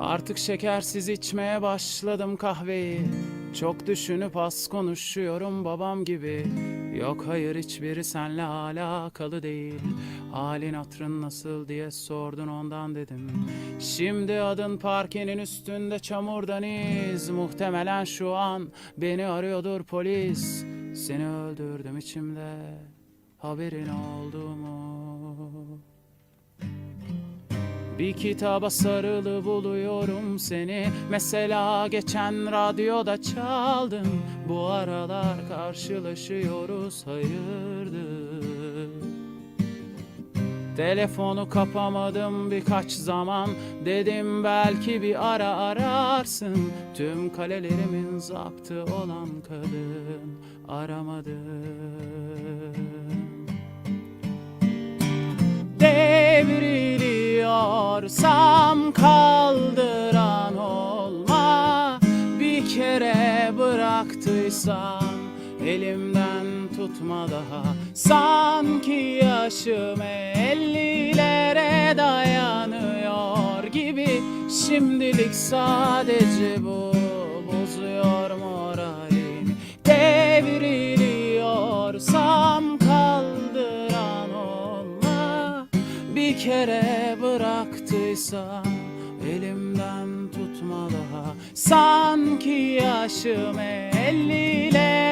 Artık şekersiz içmeye başladım kahveyi. Çok düşünüp az konuşuyorum babam gibi. Yok hayır hiçbiri senle alakalı değil. Halin hatrın nasıl diye sordun ondan dedim. Şimdi adın parkenin üstünde çamurdan iz Muhtemelen şu an beni arıyordur polis. Seni öldürdüm içimde Haberin oldu mu? Bir kitaba sarılı buluyorum seni. Mesela geçen radyoda çaldın Bu aralar karşılaşıyoruz hayırdır? Telefonu kapamadım birkaç zaman. Dedim belki bir ara ararsın. Tüm kalelerimin zaptı olan kadın Aramadım Devriliyorsam kaldıran olma. Bir kere bıraktıysan elimden tutma daha. Sanki yaşım ellilere dayanıyor gibi. Şimdilik sadece bu bozuyor moralimi Bir kere bıraktıysan elimden tutma daha Sanki yaşım ellilere